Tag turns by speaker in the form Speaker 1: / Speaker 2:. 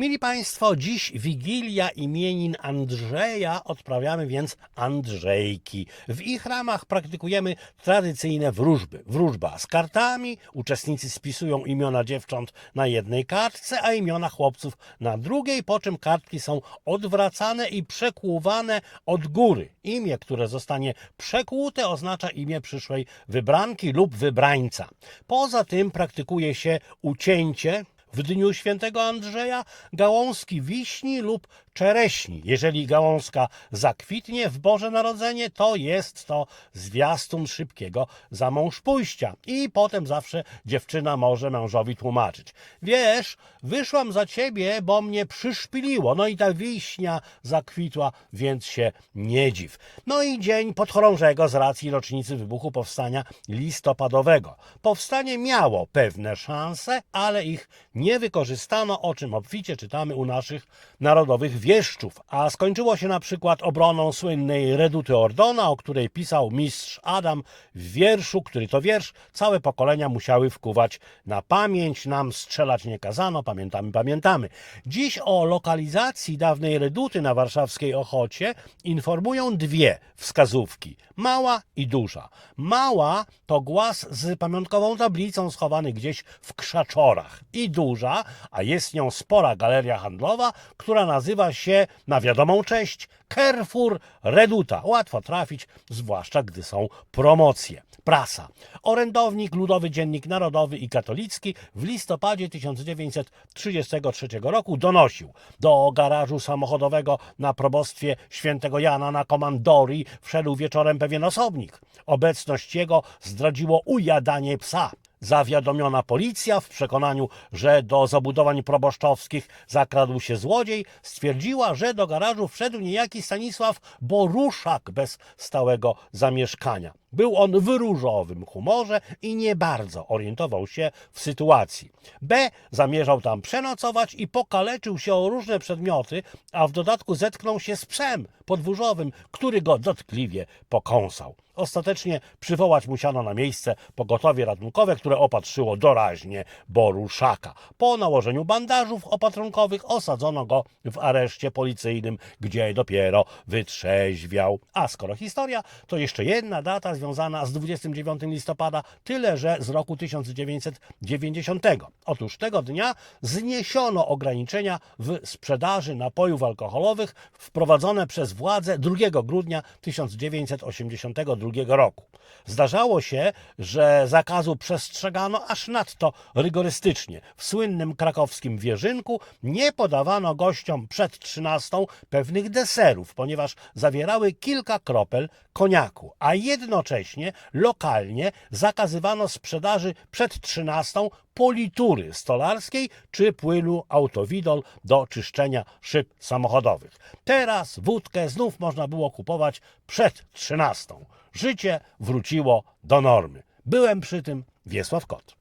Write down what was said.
Speaker 1: Mili Państwo, dziś Wigilia imienin Andrzeja, odprawiamy więc Andrzejki. W ich ramach praktykujemy tradycyjne wróżby. Wróżba z kartami, uczestnicy spisują imiona dziewcząt na jednej kartce, a imiona chłopców na drugiej, po czym kartki są odwracane i przekłuwane od góry. Imię, które zostanie przekłute oznacza imię przyszłej wybranki lub wybrańca. Poza tym praktykuje się ucięcie, w dniu świętego Andrzeja gałązki wiśni lub czereśni. Jeżeli gałązka zakwitnie w Boże Narodzenie, to jest to zwiastun szybkiego za mąż pójścia. I potem zawsze dziewczyna może mężowi tłumaczyć. Wiesz, wyszłam za ciebie, bo mnie przyszpiliło. No i ta wiśnia zakwitła, więc się nie dziw. No i dzień podchorążego z racji rocznicy wybuchu powstania listopadowego. Powstanie miało pewne szanse, ale ich nie wykorzystano, o czym obficie czytamy u naszych narodowych wieszczów. A skończyło się na przykład obroną słynnej Reduty Ordona, o której pisał mistrz Adam w wierszu, który to wiersz całe pokolenia musiały wkuwać na pamięć. Nam strzelać nie kazano, pamiętamy, pamiętamy. Dziś o lokalizacji dawnej Reduty na warszawskiej Ochocie informują dwie wskazówki. Mała i duża. Mała to głaz z pamiątkową tablicą schowany gdzieś w krzaczorach. I duża, a jest nią spora galeria handlowa, która nazywa się na wiadomą cześć Carrefour Reduta. Łatwo trafić, zwłaszcza gdy są promocje. Prasa. Orędownik, Ludowy Dziennik Narodowy i Katolicki w listopadzie 1933 roku donosił do garażu samochodowego na probostwie świętego Jana na Komandori wszedł wieczorem pewien osobnik. Obecność jego zdradziło ujadanie psa. Zawiadomiona policja w przekonaniu, że do zabudowań proboszczowskich zakradł się złodziej, stwierdziła, że do garażu wszedł niejaki Stanisław Boruszak bez stałego zamieszkania. Był on w różowym humorze i nie bardzo orientował się w sytuacji. B zamierzał tam przenocować i pokaleczył się o różne przedmioty, a w dodatku zetknął się z psem podwórzowym, który go dotkliwie pokąsał. Ostatecznie przywołać musiano na miejsce pogotowie ratunkowe, które opatrzyło doraźnie Boruszaka. Po nałożeniu bandażów opatrunkowych osadzono go w areszcie policyjnym, gdzie dopiero wytrzeźwiał. A skoro historia, to jeszcze jedna data związana z 29 listopada, tyle że z roku 1990. Otóż tego dnia zniesiono ograniczenia w sprzedaży napojów alkoholowych wprowadzone przez władze 2 grudnia 1982 roku. Zdarzało się, że zakazu przestrzegano aż nadto rygorystycznie. W słynnym krakowskim Wierzynku nie podawano gościom przed 13 pewnych deserów, ponieważ zawierały kilka kropel koniaku, a jednocześnie lokalnie zakazywano sprzedaży przed 13 politury stolarskiej czy płynu autowidol do czyszczenia szyb samochodowych. Teraz wódkę znów można było kupować przed 13. Życie wróciło do normy. Byłem przy tym Wiesław Kot.